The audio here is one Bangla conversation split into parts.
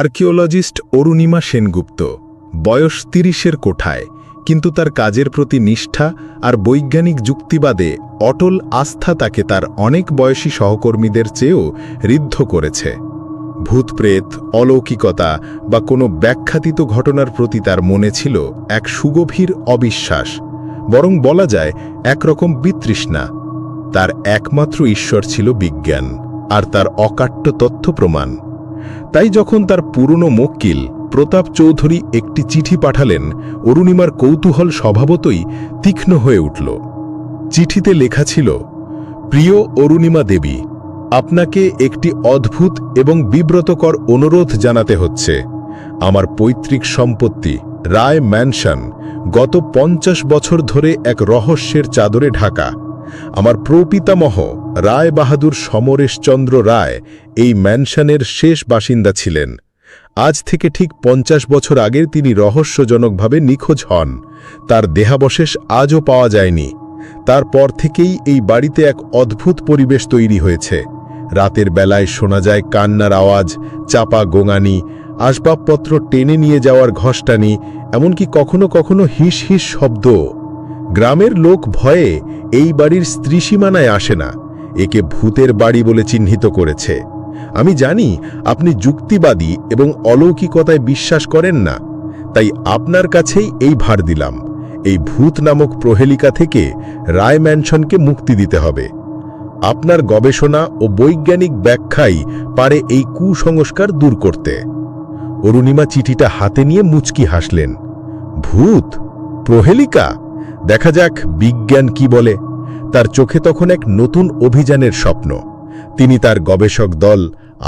আর্কিওলজিস্ট অরুণিমা সেনগুপ্ত। বয়স তিরিশের কোঠায়, কিন্তু তার কাজের প্রতি নিষ্ঠা আর বৈজ্ঞানিক যুক্তিবাদে অটল আস্থা তাকে তার অনেক বয়সী সহকর্মীদের চেয়েও ঋদ্ধ করেছে। ভূতপ্রেত, অলৌকিকতা বা কোনো ব্যাখ্যাতীত ঘটনার প্রতি তার মনে ছিল এক সুগভীর অবিশ্বাস, বরং বলা যায় একরকম বিতৃষ্ণা। তার একমাত্র ঈশ্বর ছিল বিজ্ঞান, আর তার অকাট্য তথ্য প্রমাণ। তাই যখন তার পুরনো মক্কিল প্রতাপ চৌধুরী একটি চিঠি পাঠালেন, অরুণিমার কৌতূহল স্বভাবতই তীক্ষ্ণ হয়ে উঠল। চিঠিতে লেখা ছিল, প্রিয় অরুণিমা দেবী, আপনাকে একটি অদ্ভুত এবং বিব্রতকর অনুরোধ জানাতে হচ্ছে। আমার পৈতৃক সম্পত্তি, রায় ম্যানশন, গত পঞ্চাশ বছর ধরে এক রহস্যের চাদরে ঢাকা। আমার প্রপিতামহ রায় বাহাদুর সমরেশচন্দ্র রায় এই ম্যানশনের শেষ বাসিন্দা ছিলেন। আজ থেকে ঠিক পঞ্চাশ বছর আগে তিনি রহস্যজনকভাবে নিখোঁজ হন। তার দেহাবশেষ আজও পাওয়া যায়নি। তারপর থেকেই এই বাড়িতে এক অদ্ভুত পরিবেশ তৈরি হয়েছে। রাতের বেলায় শোনা যায় কান্নার আওয়াজ, চাপা গোঙানি, আসবাবপত্র টেনে নিয়ে যাওয়ার ঘষ্টানি, এমনকি কখনো কখনো হিস হিস শব্দ গ্রামের লোক ভয়ে এই বাড়ির স্ত্রীসীমানায় আসে না। একে ভূতের বাড়ি বলে চিহ্নিত করেছে। আমি জানি আপনি যুক্তিবাদী এবং অলৌকিকতায় বিশ্বাস করেন না। তাই আপনার কাছেই এই ভার দিলাম। এই ভূত নামক প্রহেলিকা থেকে রায় ম্যানশনকে মুক্তি দিতে হবে। আপনার গবেষণা ও বৈজ্ঞানিক ব্যাখ্যাই পারে এই কুসংস্কার দূর করতে। অরুণিমা চিঠিটা হাতে নিয়ে মুচকি হাসলেন। ভূত? প্রহেলিকা? দেখা যাক বিজ্ঞান কি বলে। তার চোখে তখন এক নতুন অভিযানের স্বপ্ন। তিনি তার গবেষক দল,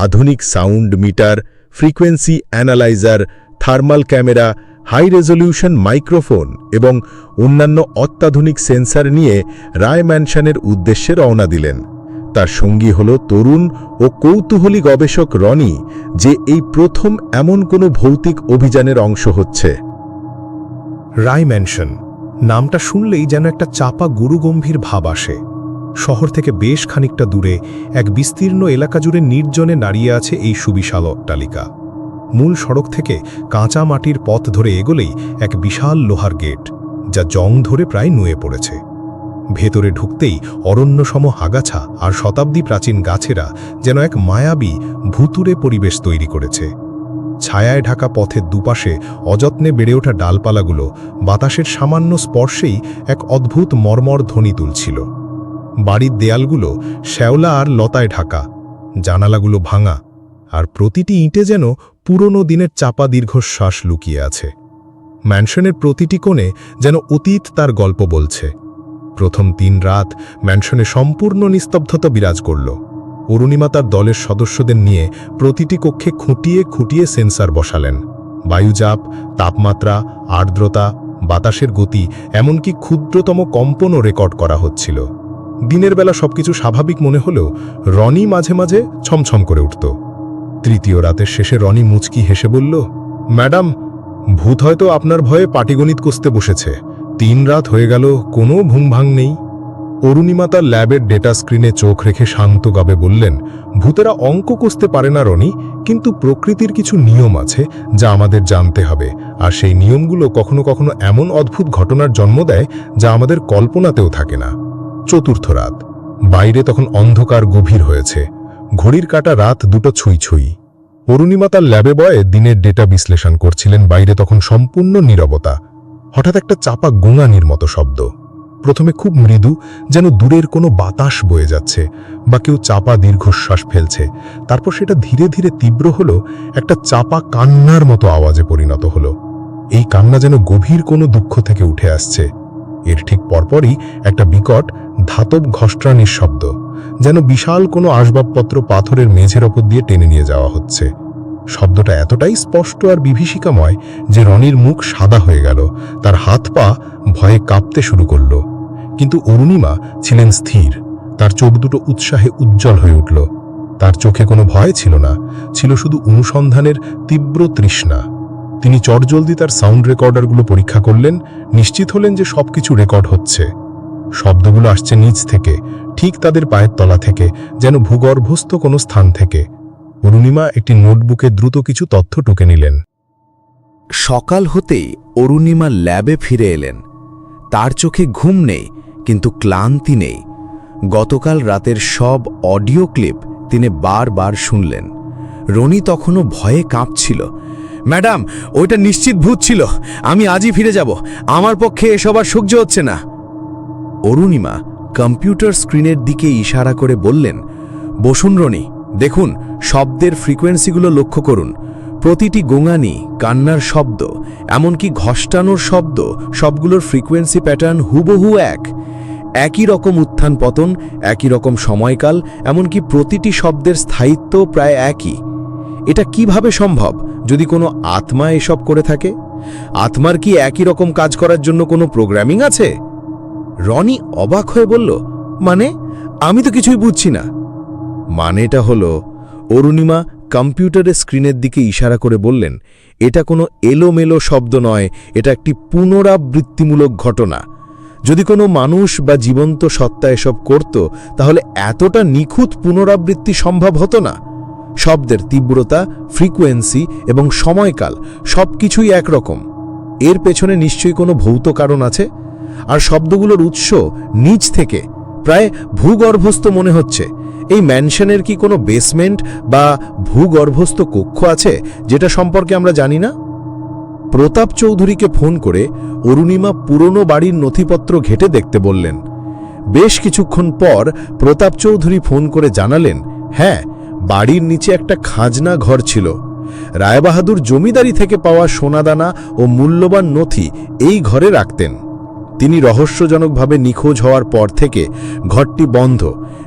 আধুনিক sound meter, frequency analyser, thermal camera, high resolution microphone এবং অন্যান্য অত্যাধুনিক সেন্সার নিয়ে রায় ম্যানশনের উদ্দেশ্যে রওনা দিলেন। তার সঙ্গী হল তরুণ ও কৌতূহলী গবেষক রনি, যে এই প্রথম এমন কোনো ভৌতিক অভিযানের অংশ হচ্ছে। রায় ম্যানশন নামটা শুনলেই যেন একটা চাপা গুরুগম্ভীর ভাব আসে। শহর থেকে বেশ খানিকটা দূরে এক বিস্তীর্ণ এলাকা জুড়ে নির্জনে দাঁড়িয়ে আছে এই সুবিশাল অট্টালিকা। মূল সড়ক থেকে কাঁচা মাটির পথ ধরে এগোলেই এক বিশাল লোহার গেট, যা জং ধরে প্রায় নুয়ে পড়েছে। ভেতরে ঢুকতেই অরণ্যসম হাগাছা আর শতাব্দী প্রাচীন গাছেরা যেন এক মায়াবী ভুতুরে পরিবেশ তৈরি করেছে। ছায়ায় ঢাকা পথের দুপাশে অযত্নে বেড়ে ওঠা ডালপালাগুলো বাতাসের সামান্য স্পর্শেই এক অদ্ভুত মর্মর ধ্বনি তুলছিল। বাড়ির দেয়ালগুলো শ্যাওলা আর লতায় ঢাকা, জানালাগুলো ভাঙা, আর প্রতিটি ইঁটে যেন পুরনো দিনের চাপা দীর্ঘশ্বাস লুকিয়ে আছে। ম্যানশনের প্রতিটি কোণে যেন অতীত তার গল্প বলছে। প্রথম তিন রাত ম্যানশনে সম্পূর্ণ নিস্তব্ধতা বিরাজ করল। অরুণিমা তার দলের সদস্যদের নিয়ে প্রতিটি কক্ষে খুঁটিয়ে খুঁটিয়ে সেন্সার বসালেন। বায়ুচাপ, তাপমাত্রা, আর্দ্রতা, বাতাসের গতি, এমনকি ক্ষুদ্রতম কম্পনও রেকর্ড করা হচ্ছিল। দিনের বেলা সবকিছু স্বাভাবিক মনে হলেও রনি মাঝে মাঝে ছমছম করে উঠত। তৃতীয় রাতের শেষে রনি মুচকি হেসে বলল, ম্যাডাম, ভূত হয়তো আপনার ভয়ে পাটিগণিত কষতে বসেছে। তিন রাত হয়ে গেল, কোনো ভুমভাং নেই। অরুণিমা তার ল্যাবের ডেটা স্ক্রিনে চোখ রেখে শান্ত গাবে বললেন, ভূতেরা অঙ্ক কষতে পারে না, রনি, কিন্তু প্রকৃতির কিছু নিয়ম আছে যা আমাদের জানতে হবে। আর সেই নিয়মগুলো কখনো কখনো এমন অদ্ভুত ঘটনার জন্ম দেয় যা আমাদের কল্পনাতেও থাকে না। চতুর্থ রাত। বাইরে তখন অন্ধকার গভীর হয়েছে। ঘড়ির কাটা রাত দুটো ছুঁই ছুঁই। অরুণিমা তার ল্যাবে বয়ে দিনের ডেটা বিশ্লেষণ করছিলেন, বাইরে তখন সম্পূর্ণ নীরবতা। হঠাৎ একটা চাপা গোঙানির মতো শব্দ। প্রথমে খুব মৃদু, যেন দূরের কোনো বাতাস বয়ে যাচ্ছে বা কেউ চাপা দীর্ঘশ্বাস ফেলছে। তারপর সেটা ধীরে ধীরে তীব্র হলো, একটা চাপা কান্নার মতো আওয়াজে পরিণত হলো। এই কান্না যেন গভীর কোনো দুঃখ থেকে উঠে আসছে। এর ঠিক পরপরই একটা বিকট, ধাতব ঘষ্ট্রানির শব্দ, যেন বিশাল কোনো আসবাবপত্র পাথরের মেঝের ওপর দিয়ে টেনে নিয়ে যাওয়া হচ্ছে। শব্দটা এতটাই স্পষ্ট আর বিভীষিকাময় যে রনির মুখ সাদা হয়ে গেল, তার হাত পা ভয়ে কাঁপতে শুরু করল। কিন্তু অরুণিমা ছিলেন স্থির। তার চোখ দুটো উৎসাহে উজ্জ্বল হয়ে উঠল। তার চোখে কোনো ভয় ছিল না, ছিল শুধু অনুসন্ধানের তীব্র তৃষ্ণা। তিনি চটজলদি তার সাউন্ড রেকর্ডারগুলো পরীক্ষা করলেন, নিশ্চিত হলেন যে সবকিছু রেকর্ড হচ্ছে। শব্দগুলো আসছে নিচ থেকে, ঠিক তাদের পায়ের তলা থেকে, যেন ভূগর্ভস্থ কোনো স্থান থেকে। অরুণিমা একটি নোটবুকে দ্রুত কিছু তথ্য টুকে নিলেন। সকাল হতেই অরুণিমা ল্যাবে ফিরে এলেন। তার চোখে ঘুম নেই কিন্তু ক্লান্তি নেই। গতকাল রাতের সব অডিও ক্লিপ তিনি বারবার শুনলেন। রনি তখনও ভয়ে কাঁপছিল। ম্যাডাম, ওইটা নিশ্চিত ভূত ছিল। আমি আজই ফিরে যাব। আমার পক্ষে এসব আর সহ্য হচ্ছে না। অরুণিমা কম্পিউটার স্ক্রিনের দিকে ইশারা করে বললেন, বসুন রনি, দেখুন, শব্দের ফ্রিকোয়েন্সিগুলো লক্ষ্য করুন। প্রতিটি গোঙানি, কান্নার শব্দ, এমনকি ঘষ্টানোর শব্দ, সবগুলোর ফ্রিকোয়েন্সি প্যাটার্ন হুবহু এক। একই রকম উত্থান পতন, একই রকম সময়কাল, এমনকি প্রতিটি শব্দের স্থায়িত্ব প্রায় একই। এটা কীভাবে সম্ভব, যদি কোনো আত্মা এসব করে থাকে? আত্মার কি একই রকম কাজ করার জন্য কোনো প্রোগ্রামিং আছে? রনি অবাক হয়ে বলল মানে? আমি তো কিছুই বুঝছি না। মানেটা হলো, অরুণিমা কম্পিউটারের স্ক্রিনের দিকে ইশারা করে বললেন, এটা কোনো এলোমেলো শব্দ নয়, এটা একটি পুনরাবৃত্তিমূলক ঘটনা। যদি কোনো মানুষ বা জীবন্ত সত্তা এসব করত, তাহলে এতটা নিখুঁত পুনরাবৃত্তি সম্ভব হতো না। শব্দের তীব্রতা, ফ্রিকোয়েন্সি এবং সময়কাল সব কিছুই একরকম। এর পেছনে নিশ্চয়ই কোনো ভৌত কারণ আছে? আর শব্দগুলোর উৎস নিচ থেকে, প্রায় ভূগর্ভস্থ মনে হচ্ছে। এই ম্যানশনের কি কোনো বেসমেন্ট বা ভূগর্ভস্থ কক্ষ আছে, যেটা সম্পর্কে আমরা জানি না? প্রতাপ চৌধুরীকে ফোন করে অরুণিমা পুরনো বাড়ির নথিপত্র ঘেটে দেখতে বললেন, বেশ কিছুক্ষণ পর প্রতাপ চৌধুরী ফোন করে জানালেন হ্যাঁ বাড়ির নিচে একটা খাজনা ঘর ছিল। রায়বাহাদুর জমিদারি থেকে পাওয়া সোনাদানা ও মূল্যবান নথি এই ঘরে রাখতেন। তিনি রহস্যজনকভাবে নিখোঁজ হওয়ার পর থেকে ঘরটি বন্ধ।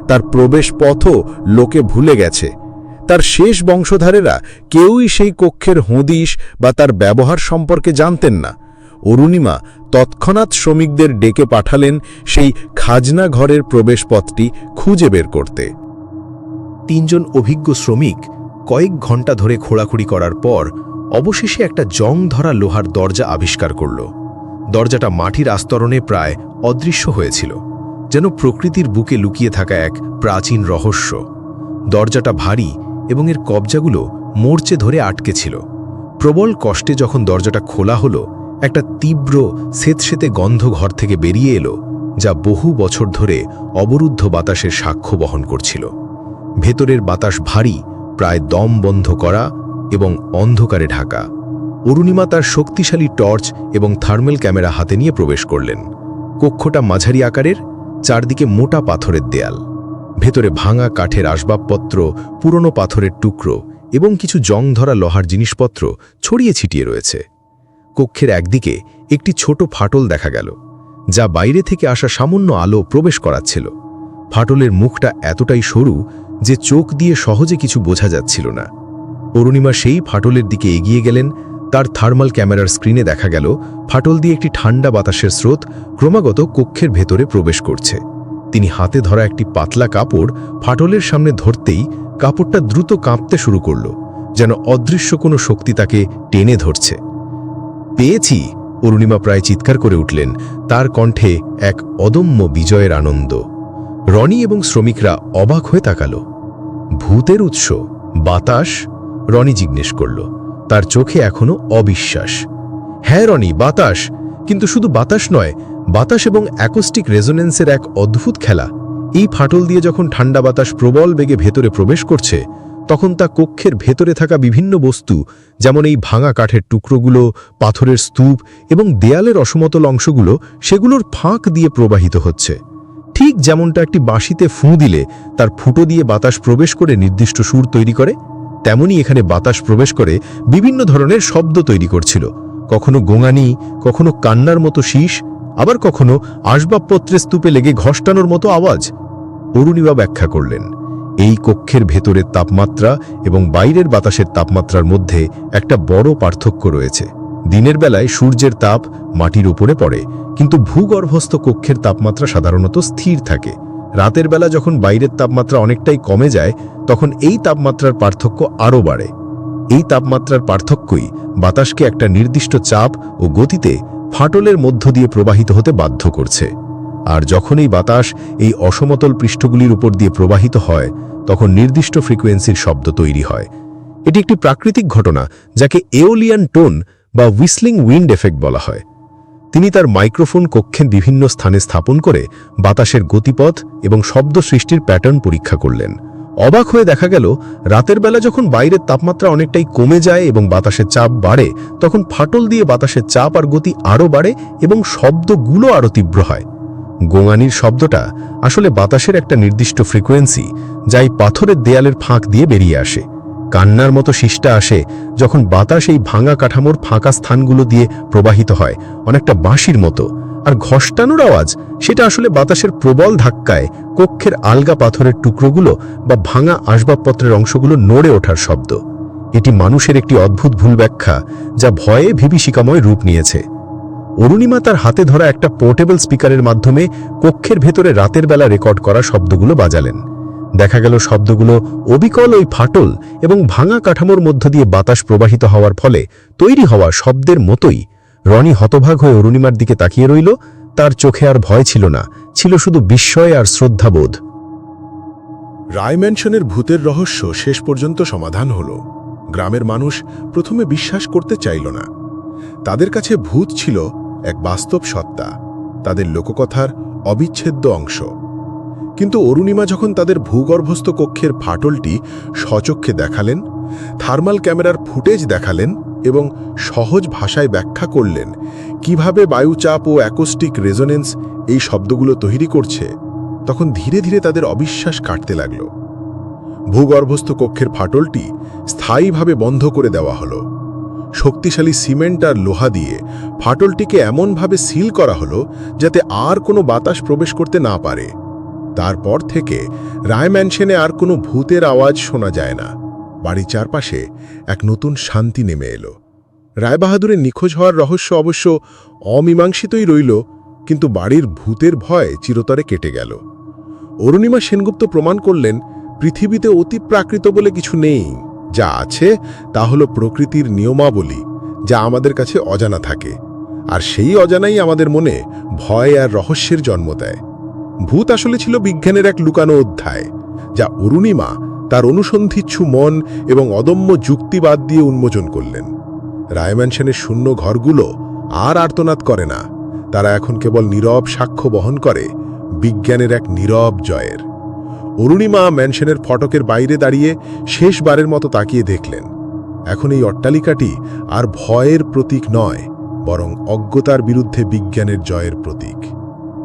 তার প্রবেশ পথও লোকে ভুলে গেছে। তার শেষ বংশধারেরা কেউই সেই কক্ষের হদিশ বা তার ব্যবহার সম্পর্কে জানতেন না। অরুণিমা তৎক্ষণাৎ শ্রমিকদের ডেকে পাঠালেন সেই খাজনা ঘরের প্রবেশপথটি খুঁজে বের করতে। তিনজন অভিজ্ঞ শ্রমিক কয়েক ঘণ্টা ধরে খোঁড়াখুড়ি করার পর অবশেষে একটা জং ধরা লোহার দরজা আবিষ্কার করল। দরজাটা মাটির আস্তরণে প্রায় অদৃশ্য হয়েছিল, যেন প্রকৃতির বুকে লুকিয়ে থাকা এক প্রাচীন রহস্য। দরজাটা ভারী এবং এর কবজাগুলো মোর্চে ধরে আটকে ছিল। প্রবল কষ্টে যখন দরজাটা খোলা হলো, একটা তীব্র সেতসেতে গন্ধ ঘর থেকে বেরিয়ে এলো, যা বহু বছর ধরে অবরুদ্ধ বাতাসের সাক্ষ্য বহন করছিল। ভেতরের বাতাস ভারী, প্রায় দম বন্ধ করা এবং অন্ধকারে ঢাকা। অরুণিমা তার শক্তিশালী টর্চ এবং থার্মেল ক্যামেরা হাতে নিয়ে প্রবেশ করলেন। কক্ষটা মাঝারি আকারের, চারদিকে মোটা পাথরের দেয়াল। ভেতরে ভাঙা কাঠের আসবাবপত্র, পুরনো পাথরের টুকরো এবং কিছু জং ধরা লোহার জিনিসপত্র ছড়িয়ে ছিটিয়ে রয়েছে। কক্ষের একদিকে একটি ছোট ফাটল দেখা গেল, যা বাইরে থেকে আসা সামান্য আলো প্রবেশ করাচ্ছিল। ফাটলের মুখটা এতটাই সরু যে চোখ দিয়ে সহজে কিছু বোঝা যাচ্ছিল না। অরুণিমা সেই ফাটলের দিকে এগিয়ে গেলেন, তার থার্মাল ক্যামেরার স্ক্রিনে দেখা গেল, ফাটল দিয়ে একটি ঠান্ডা বাতাসের স্রোত ক্রমাগত কক্ষের ভেতরে প্রবেশ করছে। তিনি হাতে ধরা একটি পাতলা কাপড় ফাটলের সামনে ধরতেই কাপড়টা দ্রুত কাঁপতে শুরু করল, যেন অদৃশ্য কোনো শক্তি তাকে টেনে ধরছে। পেয়েছি, অরুণিমা প্রায় চিৎকার করে উঠলেন, তার কণ্ঠে এক অদম্য বিজয়ের আনন্দ। রনি এবং শ্রমিকরা অবাক হয়ে তাকাল। ভূতের উৎস, বাতাস? রনি জিজ্ঞেস করল। তার চোখে এখনও অবিশ্বাস। হ্যাঁ রনি, বাতাস, কিন্তু শুধু বাতাস নয় বাতাস এবং অ্যাকোস্টিক রেজোনেন্সের এক অদ্ভুত খেলা। এই ফাটল দিয়ে যখন ঠান্ডা বাতাস প্রবল বেগে ভেতরে প্রবেশ করছে, তখন তা কক্ষের ভেতরে থাকা বিভিন্ন বস্তু, যেমন এই ভাঙা কাঠের টুকরোগুলো, পাথরের স্তূপ এবং দেয়ালের অসমতল অংশগুলো, সেগুলোর ফাঁক দিয়ে প্রবাহিত হচ্ছে। ঠিক যেমনটা একটি বাঁশিতে ফুঁ দিলে, তার ফুটো দিয়ে বাতাস প্রবেশ করে নির্দিষ্ট সুর তৈরি করে তেমনি এখানে বাতাস প্রবেশ করে বিভিন্ন ধরনের শব্দ তৈরি করছিল। কখনো গোঙানি, কখনো কান্নার মতো শীষ আবার কখনো আসবাবপত্রের স্তূপে লেগে ঘষ্টানোর মতো আওয়াজ? অরুণিবা ব্যাখ্যা করলেন, এই কক্ষের ভেতরের তাপমাত্রা এবং বাইরের বাতাসের তাপমাত্রার মধ্যে একটা বড় পার্থক্য রয়েছে। দিনের বেলায় সূর্যের তাপ মাটির উপরে পড়ে, কিন্তু ভূগর্ভস্থ কক্ষের তাপমাত্রা সাধারণত স্থির থাকে। রাতের বেলা যখন বাইরের তাপমাত্রা অনেকটাই কমে যায়, তখন এই তাপমাত্রার পার্থক্য আরও বাড়ে। এই তাপমাত্রার পার্থক্যই বাতাসকে একটা নির্দিষ্ট চাপ ও গতিতে ফাটলের মধ্য দিয়ে প্রবাহিত হতে বাধ্য করছে। আর যখন এই বাতাস এই অসমতল পৃষ্ঠগুলির উপর দিয়ে প্রবাহিত হয়, তখন নির্দিষ্ট ফ্রিকোয়েন্সির শব্দ তৈরি হয়। এটি একটি প্রাকৃতিক ঘটনা, যাকে এওলিয়ান টোন বা হুইসলিং উইন্ড এফেক্ট বলা হয়। তিনি তার মাইক্রোফোন কক্ষের বিভিন্ন স্থানে স্থাপন করে বাতাসের গতিপথ এবং শব্দ সৃষ্টির প্যাটার্ন পরীক্ষা করলেন। অবাক হয়ে দেখা গেল, রাতের বেলা যখন বাইরের তাপমাত্রা অনেকটাই কমে যায় এবং বাতাসের চাপ বাড়ে, তখন ফাটল দিয়ে বাতাসের চাপ আর গতি আরও বাড়ে এবং শব্দগুলো আরও তীব্র হয়। গোঙানির শব্দটা আসলে বাতাসের একটা নির্দিষ্ট ফ্রিকোয়েন্সি, যাই পাথরের দেয়ালের ফাঁক দিয়ে বেরিয়ে আসে। কান্নার মতো শিষ্টা আসে যখন বাতাস এই ভাঙা কাঠামোর ফাঁকা স্থানগুলো দিয়ে প্রবাহিত হয়, অনেকটা বাঁশির মতো। আর ঘষ্টানোর আওয়াজ, সেটা আসলে বাতাসের প্রবল ধাক্কায় কক্ষের আলগা পাথরের টুকরোগুলো বা ভাঙা আসবাবপত্রের অংশগুলো নড়ে ওঠার শব্দ। এটি মানুষের একটি অদ্ভুত ভুল ব্যাখ্যা, যা ভয়ে বিভীষিকাময় রূপ নিয়েছে। অরুণিমা তার হাতে ধরা একটা পোর্টেবল স্পিকারের মাধ্যমে কক্ষের ভেতরে রাতের বেলা রেকর্ড করা শব্দগুলো বাজালেন। দেখা গেল শব্দগুলো অবিকল ওই ফাটল এবং ভাঙা কাঠামোর মধ্য দিয়ে বাতাস প্রবাহিত হওয়ার ফলে তৈরি হওয়া শব্দের মতোই রনি হতভাগ হয়ে অরুণিমার দিকে তাকিয়ে রইল। তার চোখে আর ভয় ছিল না, ছিল শুধু বিস্ময় আর শ্রদ্ধাবোধ। রায় ম্যানশনের ভূতের রহস্য শেষ পর্যন্ত সমাধান হল। গ্রামের মানুষ প্রথমে বিশ্বাস করতে চাইল না। তাদের কাছে ভূত ছিল এক বাস্তব সত্তা, তাদের লোককথার অবিচ্ছেদ্য অংশ। কিন্তু অরুণিমা যখন তাদের ভূগর্ভস্থ কক্ষের ফাটলটি সচক্ষে দেখালেন, থার্মাল ক্যামেরার ফুটেজ দেখালেন এবং সহজ ভাষায় ব্যাখ্যা করলেন কীভাবে বায়ুচাপ ও অ্যাকোস্টিক রেজোনেন্স এই শব্দগুলো তৈরি করছে। তখন ধীরে ধীরে তাদের অবিশ্বাস কাটতে লাগল। ভূগর্ভস্থ কক্ষের ফাটলটি স্থায়ীভাবে বন্ধ করে দেওয়া হলো। শক্তিশালী সিমেন্ট আর লোহা দিয়ে ফাটলটিকে এমনভাবে সিল করা হলো যাতে আর কোনো বাতাস প্রবেশ করতে না পারে। তারপর থেকে রায় ম্যানশনে আর কোনো ভূতের আওয়াজ শোনা যায় না। বাড়ির চারপাশে এক নতুন শান্তি নেমে এলো। রায়বাহাদুরের নিখোঁজ হওয়ার রহস্য অবশ্য অমীমাংসিতই রইল, কিন্তু বাড়ির ভূতের ভয় চিরতরে কেটে গেল। অরুণিমা সেনগুপ্ত প্রমাণ করলেন, পৃথিবীতে অতি প্রাকৃত বলে কিছু নেই। যা আছে, তা হল প্রকৃতির নিয়মাবলী, যা আমাদের কাছে অজানা থাকে। আর সেই অজানাই আমাদের মনে ভয় আর রহস্যের জন্ম দেয়। ভূত আসলে ছিল বিজ্ঞানের এক লুকানো অধ্যায়, যা অরুণিমা তার অনুসন্ধিচ্ছু মন এবং অদম্য যুক্তিবাদ দিয়ে উন্মোচন করলেন। রায়ম্যানশনের শূন্য ঘরগুলো আর আর্তনাদ করে না। তারা এখন কেবল নীরব সাক্ষ্য বহন করে, বিজ্ঞানের এক নীরব জয়ের। অরুণিমা ম্যানশনের ফটকের বাইরে দাঁড়িয়ে শেষবারের মতো তাকিয়ে দেখলেন। এখন এই অট্টালিকাটি আর ভয়ের প্রতীক নয়, বরং অজ্ঞতার বিরুদ্ধে বিজ্ঞানের জয়ের প্রতীক।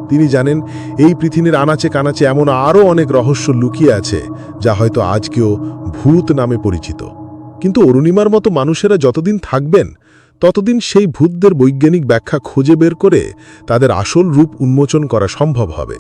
তিনি জানেন, এই পৃথিবীর আনাচে কানাচে এমন আরও অনেক রহস্য লুকিয়ে আছে, যা হয়তো আজকেও ভূত নামে পরিচিত। কিন্তু অরুণিমার মতো মানুষেরা যতদিন থাকবেন, ততদিন সেই ভূতদের বৈজ্ঞানিক ব্যাখ্যা খুঁজে বের করে তাদের আসল রূপ উন্মোচন করা সম্ভব হবে।